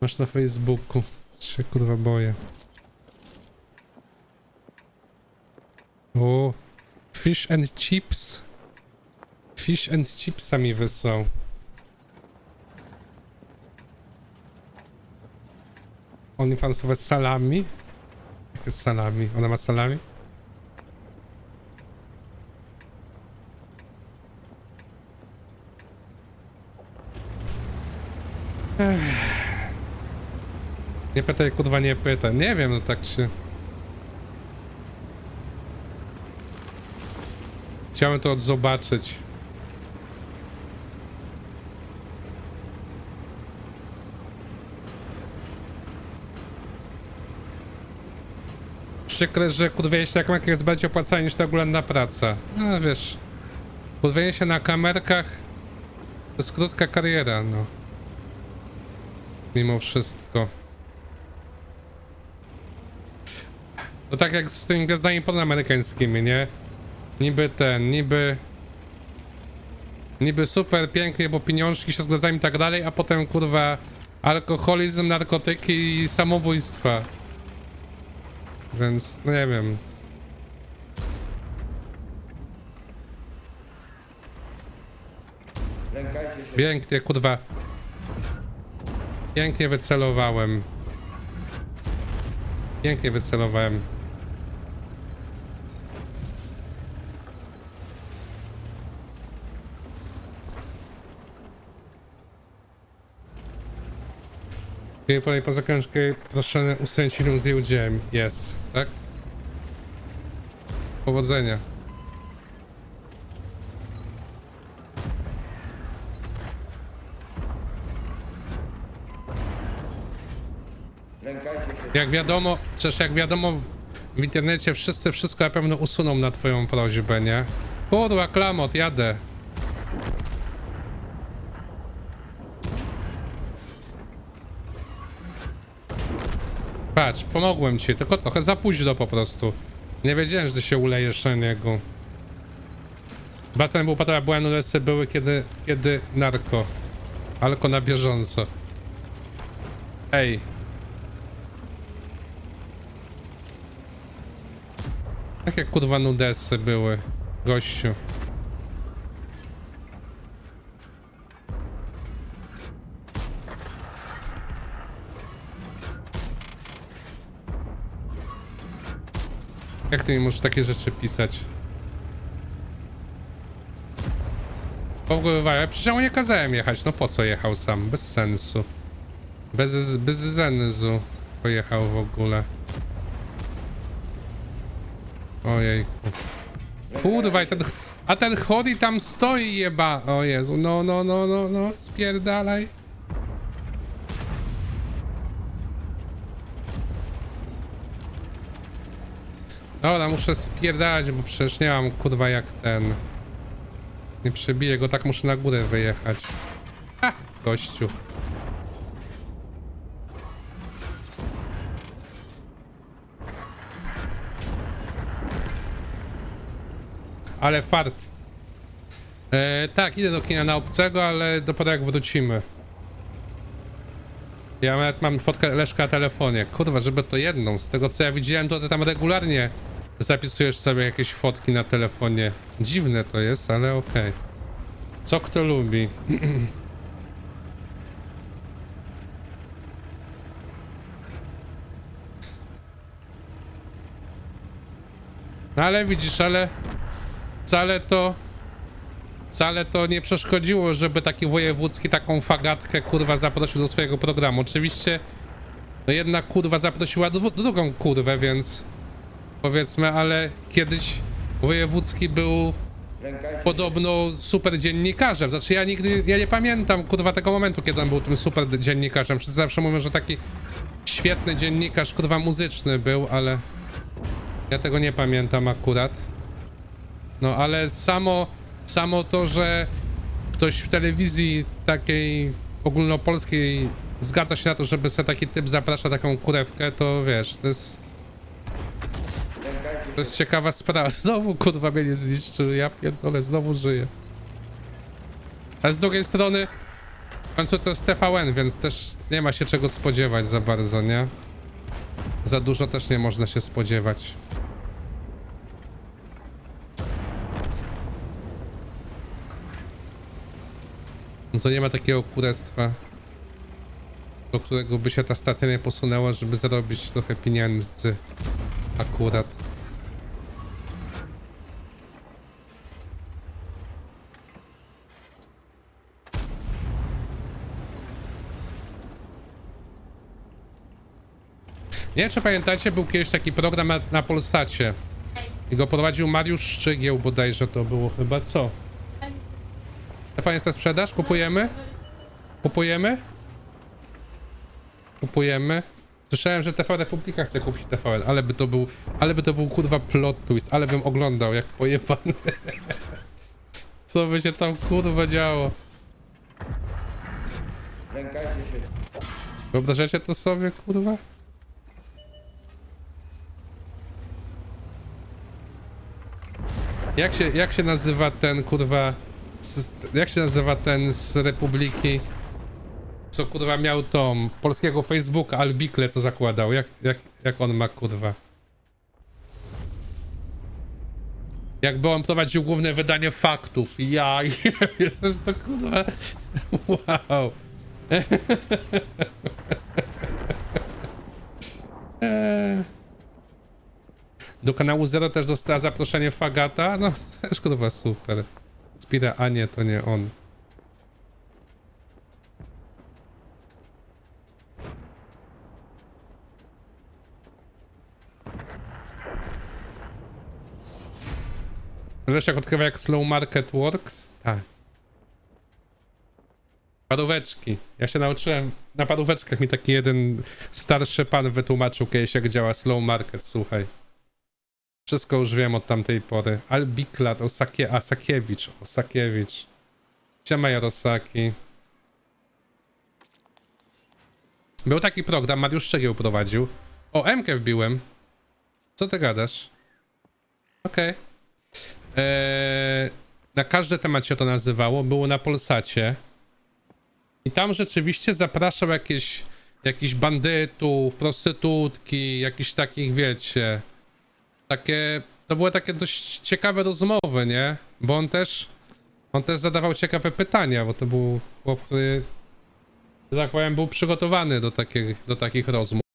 Masz na Facebooku. Się kurwa boję. O, fish and chips. Fish and chipsa mi wysłał. OnlyFansowe salami? Jakie salami? Ona ma salami? Nie pytaj, kurwa, nie pytaj. Nie wiem, no tak się... Chciałem to zobaczyć. Przykre, że kurwienie się na kamerkach jest bardziej opłacalne niż ta oglądana praca. No wiesz, kurwienie się na kamerkach to jest krótka kariera, no. Mimo wszystko. To tak jak z tymi gwiazdami ponamerykańskimi, nie? Niby ten, niby... Niby super pięknie, bo pieniążki się z gwiazdami i tak dalej, a potem kurwa alkoholizm, narkotyki i samobójstwa. Więc, no nie wiem. Pięknie, kurwa. Pięknie wycelowałem. Pięknie wycelowałem. Kiedy podaj poza książkę, proszę usunięć iluzję udziałem. Jest, tak? Powodzenia. Jak wiadomo, przecież jak wiadomo w internecie wszyscy wszystko na pewno usuną na twoją prośbę, nie? Kurwa, klamot, jadę. Patrz, pomogłem ci, tylko trochę za późno po prostu. Nie wiedziałem, że ty się ulejesz na niego. Basen był patrol, były nudesy były kiedy, kiedy narko. Alko na bieżąco. Ej, Jakie kurwa nudesy były, gościu. Jak ty mi możesz takie rzeczy pisać? Ja przecież ja nie kazałem jechać, no po co jechał sam? Bez sensu. Bez, bez sensu pojechał w ogóle. Ojejku. Kurwa, ten, a ten Chody tam stoi jeba. O Jezu, no, no, no, no, no, spierdalaj. Dobra, muszę spierdalać, bo przecież nie mam kurwa jak ten. Nie przebiję go, tak muszę na górę wyjechać. Ha, gościu. Ale fart. E, tak, idę do kina na obcego, ale dopiero jak wrócimy. Ja nawet mam fotkę Leszka na telefonie. Kurwa, żeby to jedną. Z tego co ja widziałem, to tam regularnie zapisujesz sobie jakieś fotki na telefonie. Dziwne to jest, ale okej. Co kto lubi. Ale widzisz, ale wcale to wcale to nie przeszkodziło, żeby taki wojewódzki taką fagatkę kurwa zaprosił do swojego programu. Oczywiście no jedna kurwa zaprosiła dru drugą kurwę, więc powiedzmy, ale kiedyś wojewódzki był podobno super dziennikarzem. Znaczy ja nigdy, ja nie pamiętam kurwa tego momentu, kiedy on był tym super dziennikarzem. Wszyscy zawsze mówią, że taki świetny dziennikarz, kurwa muzyczny był, ale ja tego nie pamiętam akurat. No ale samo, samo to, że ktoś w telewizji takiej ogólnopolskiej zgadza się na to, żeby sobie taki typ zaprasza taką kurewkę, to wiesz, to jest, to jest ciekawa sprawa. Znowu kurwa mnie nie zniszczył, ja pierdolę, znowu żyję. A z drugiej strony, końcu to jest TVN, więc też nie ma się czego spodziewać za bardzo, nie? Za dużo też nie można się spodziewać. No nie ma takiego kurestwa, do którego by się ta stacja nie posunęła, żeby zarobić trochę pieniędzy. Akurat. Nie wiem, czy pamiętacie, był kiedyś taki program na, na Polsacie. I go prowadził Mariusz Szczygieł bodajże to było chyba, co? Telefon jest na sprzedaż? Kupujemy? Kupujemy? Kupujemy. Słyszałem, że TV Republika chce kupić TVN, ale by to był, ale by to był kurwa plot twist, ale bym oglądał jak pojebany. Co by się tam kurwa działo? Lękajcie. Wyobrażacie to sobie kurwa? Jak się, jak się nazywa ten kurwa, z, jak się nazywa ten z Republiki, co kurwa miał tą polskiego Facebooka, Albikle co zakładał, jak, jak, jak on ma kurwa? Jakby on prowadził główne wydanie faktów. Ja, ja to kurwa, wow. Eee. Do kanału Zero też dostała zaproszenie Fagata. No, też kurwa super. Spira, a nie, to nie on. Wiesz jak odkrywa jak slow market works? Tak. Paróweczki. Ja się nauczyłem, na paróweczkach mi taki jeden starszy pan wytłumaczył kiedyś jak działa slow market, słuchaj. Wszystko już wiem od tamtej pory. Albiklat, Osakie, a Sakiewicz, Osakiewicz. Siema Jarosaki. Był taki program, Mariusz Szczegieł prowadził. O, Mkę wbiłem. Co ty gadasz? Okej. Eee, na każdy temat się to nazywało. Było na Polsacie. I tam rzeczywiście zapraszał jakieś, jakichś bandytów, prostytutki, jakichś takich, wiecie, takie, to były takie dość ciekawe rozmowy, nie? Bo on też, on też zadawał ciekawe pytania, bo to był chłop, który, że tak powiem, był przygotowany do takich, do takich rozmów.